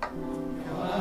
Cảm ơn.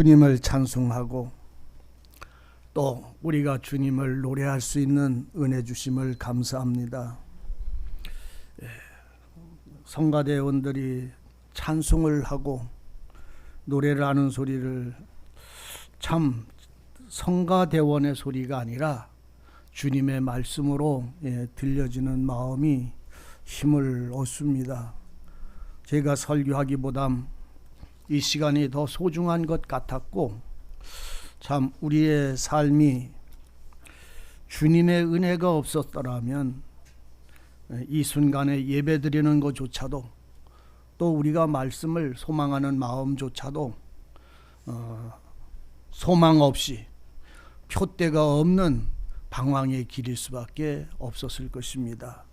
주님을 찬송하고 또 우리가 주님을 노래할 수 있는 은혜 주심을 감사합니다. 예, 성가대원들이 찬송을 하고 노래를 하는 소리를 참 성가대원의 소리가 아니라 주님의 말씀으로 예, 들려지는 마음이 힘을 얻습니다. 제가 설교하기보담 이 시간이 더 소중한 것 같았고 참 우리의 삶이 주님의 은혜가 없었더라면 이 순간에 예배 드리는 것조차도 또 우리가 말씀을 소망하는 마음조차도 어, 소망 없이 표대가 없는 방황의 길일 수밖에 없었을 것입니다.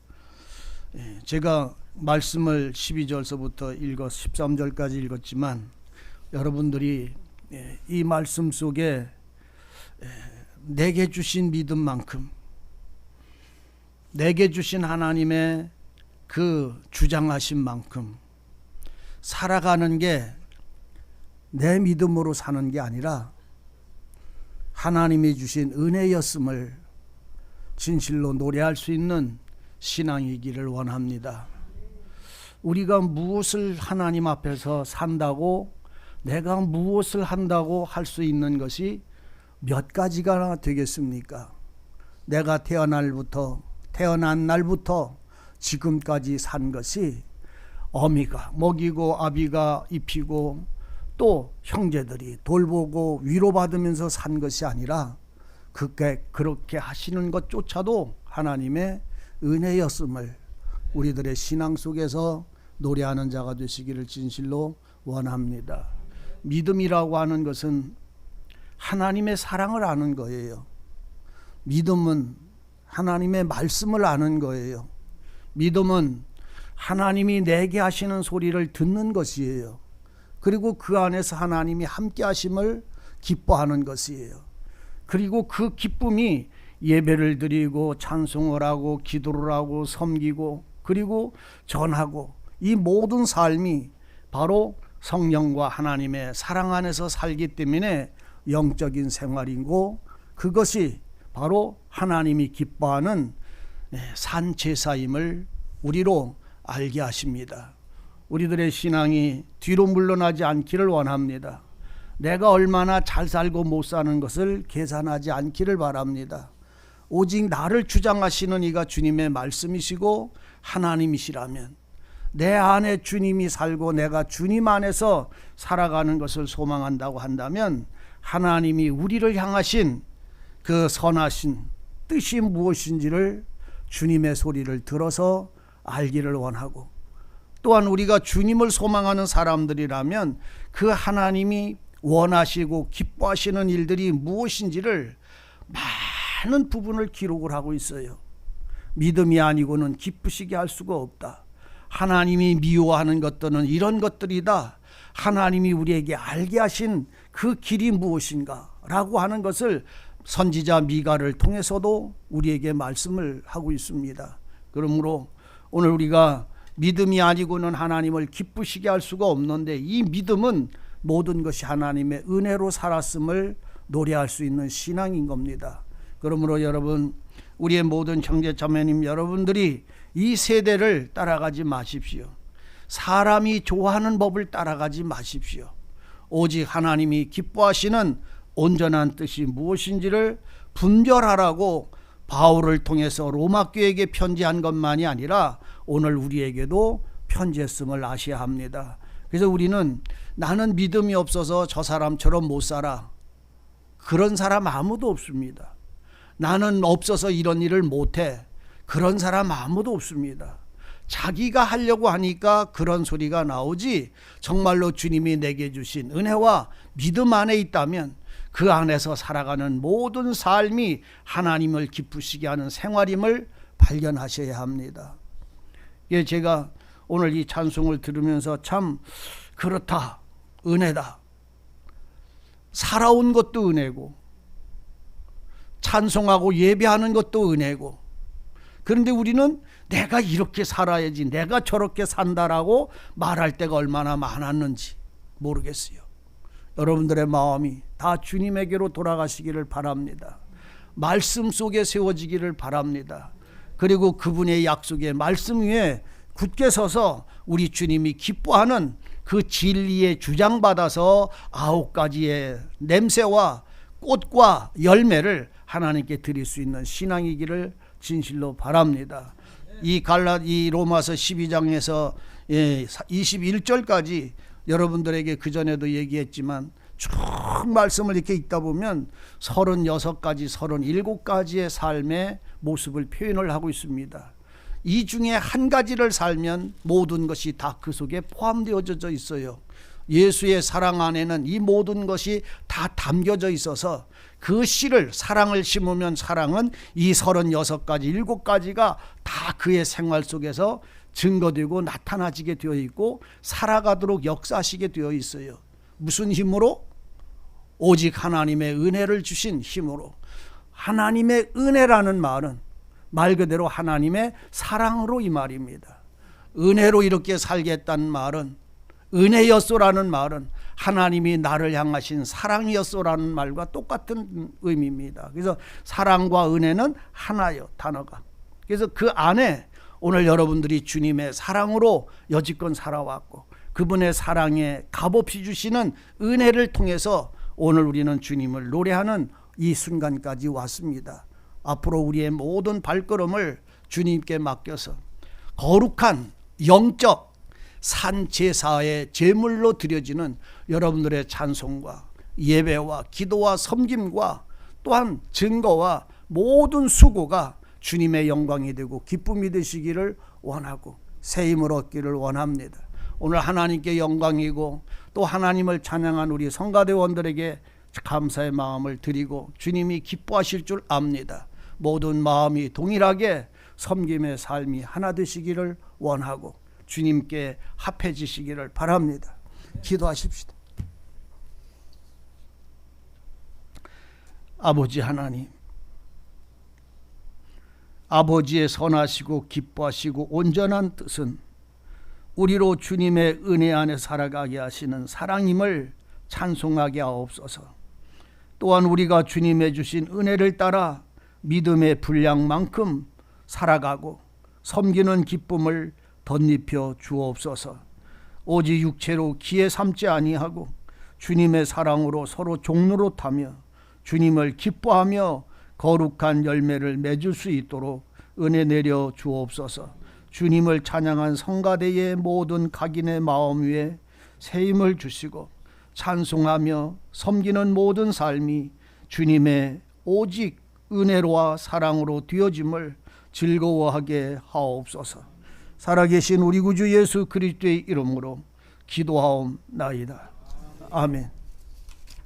예, 제가 말씀을 12절서부터 읽어 13절까지 읽었지만 여러분들이 예, 이 말씀 속에 예, 내게 주신 믿음만큼 내게 주신 하나님의 그 주장하신 만큼 살아가는 게 내 믿음으로 사는 게 아니라 하나님이 주신 은혜였음을 진실로 노래할 수 있는 신앙이기를 원합니다. 우리가 무엇을 하나님 앞에서 산다고 내가 무엇을 한다고 할 수 있는 것이 몇 가지가 되겠습니까? 내가 태어날부터 태어난 날부터 지금까지 산 것이 어미가 먹이고 아비가 입히고 또 형제들이 돌보고 위로받으면서 산 것이 아니라 그게 그렇게 하시는 것조차도 하나님의 은혜였음을 우리들의 신앙 속에서 노래하는 자가 되시기를 진실로 원합니다. 믿음이라고 하는 것은 하나님의 사랑을 아는 거예요. 믿음은 하나님의 말씀을 아는 거예요. 믿음은 하나님이 내게 하시는 소리를 듣는 것이에요. 그리고 그 안에서 하나님이 함께 하심을 기뻐하는 것이에요. 그리고 그 기쁨이 예배를 드리고 찬송을 하고 기도를 하고 섬기고 그리고 전하고 이 모든 삶이 바로 성령과 하나님의 사랑 안에서 살기 때문에 영적인 생활이고 그것이 바로 하나님이 기뻐하는 네, 산 제사임을 우리로 알게 하십니다. 우리들의 신앙이 뒤로 물러나지 않기를 원합니다. 내가 얼마나 잘 살고 못 사는 것을 계산하지 않기를 바랍니다. 오직 나를 주장하시는 이가 주님의 말씀이시고 하나님이시라면 내 안에 주님이 살고 내가 주님 안에서 살아가는 것을 소망한다고 한다면 하나님이 우리를 향하신 그 선하신 뜻이 무엇인지를 주님의 소리를 들어서 알기를 원하고 또한 우리가 주님을 소망하는 사람들이라면 그 하나님이 원하시고 기뻐하시는 일들이 무엇인지를 많은 부분을 기록을 하고 있어요. 믿음이 아니고는 기쁘시게 할 수가 없다. 하나님이 미워하는 것들은 이런 것들이다. 하나님이 우리에게 알게 하신 그 길이 무엇인가? 라고 하는 것을 선지자 미가를 통해서도 우리에게 말씀을 하고 있습니다. 그러므로 오늘 우리가 믿음이 아니고는 하나님을 기쁘시게 할 수가 없는데 이 믿음은 모든 것이 하나님의 은혜로 살았음을 노래할 수 있는 신앙인 겁니다. 그러므로 여러분 우리의 모든 형제 자매님 여러분들이 이 세대를 따라가지 마십시오. 사람이 좋아하는 법을 따라가지 마십시오. 오직 하나님이 기뻐하시는 온전한 뜻이 무엇인지를 분별하라고 바울을 통해서 로마 교회에게 편지한 것만이 아니라 오늘 우리에게도 편지했음을 아셔야 합니다. 그래서 우리는 나는 믿음이 없어서 저 사람처럼 못 살아. 그런 사람 아무도 없습니다. 나는 없어서 이런 일을 못해. 그런 사람 아무도 없습니다. 자기가 하려고 하니까 그런 소리가 나오지 정말로 주님이 내게 주신 은혜와 믿음 안에 있다면 그 안에서 살아가는 모든 삶이 하나님을 기쁘시게 하는 생활임을 발견하셔야 합니다. 예, 제가 오늘 이 찬송을 들으면서 참 그렇다. 은혜다. 살아온 것도 은혜고 찬송하고 예배하는 것도 은혜고 그런데 우리는 내가 이렇게 살아야지 내가 저렇게 산다라고 말할 때가 얼마나 많았는지 모르겠어요. 여러분들의 마음이 다 주님에게로 돌아가시기를 바랍니다. 말씀 속에 세워지기를 바랍니다. 그리고 그분의 약속의 말씀 위에 굳게 서서 우리 주님이 기뻐하는 그 진리에 주장받아서 아홉 가지의 냄새와 꽃과 열매를 하나님께 드릴 수 있는 신앙이기를 진실로 바랍니다. 이 갈라 이 로마서 12장에서 예, 21절까지 여러분들에게 그 전에도 얘기했지만 쭉 말씀을 이렇게 읽다 보면 36가지, 37가지의 삶의 모습을 표현을 하고 있습니다. 이 중에 한 가지를 살면 모든 것이 다 그 속에 포함되어져 있어요. 예수의 사랑 안에는 이 모든 것이 다 담겨져 있어서 그 씨를 사랑을 심으면 사랑은 이 36가지, 7가지가 다 그의 생활 속에서 증거되고 나타나지게 되어 있고 살아가도록 역사하시게 되어 있어요. 무슨 힘으로? 오직 하나님의 은혜를 주신 힘으로. 하나님의 은혜라는 말은 말 그대로 하나님의 사랑으로 이 말입니다. 은혜로 이렇게 살겠다는 말은 은혜였소라는 말은 하나님이 나를 향하신 사랑이었소라는 말과 똑같은 의미입니다. 그래서 사랑과 은혜는 하나요 단어가. 그래서 그 안에 오늘 여러분들이 주님의 사랑으로 여지껏 살아왔고 그분의 사랑에 값없이 주시는 은혜를 통해서 오늘 우리는 주님을 노래하는 이 순간까지 왔습니다. 앞으로 우리의 모든 발걸음을 주님께 맡겨서 거룩한 영적 산 제사의 제물로 드려지는 여러분들의 찬송과 예배와 기도와 섬김과 또한 증거와 모든 수고가 주님의 영광이 되고 기쁨이 되시기를 원하고 새 힘을 얻기를 원합니다. 오늘 하나님께 영광이고 또 하나님을 찬양한 우리 성가대원들에게 감사의 마음을 드리고 주님이 기뻐하실 줄 압니다. 모든 마음이 동일하게 섬김의 삶이 하나 되시기를 원하고 주님께 합해지시기를 바랍니다. 기도하십시다. 아버지 하나님, 아버지의 선하시고 기뻐하시고 온전한 뜻은 우리로 주님의 은혜 안에 살아가게 하시는 사랑임을 찬송하게 하옵소서. 또한 우리가 주님의 주신 은혜를 따라 믿음의 분량만큼 살아가고 섬기는 기쁨을 덧입혀 주옵소서. 오직 육체로 기에 삼지 아니하고 주님의 사랑으로 서로 종로로 타며 주님을 기뻐하며 거룩한 열매를 맺을 수 있도록 은혜 내려 주옵소서. 주님을 찬양한 성가대의 모든 각인의 마음 위에 새 힘을 주시고 찬송하며 섬기는 모든 삶이 주님의 오직 은혜로와 사랑으로 되어짐을 즐거워하게 하옵소서. 살아계신 우리 구주 예수 그리스도의 이름으로 기도하옵나이다. 아멘.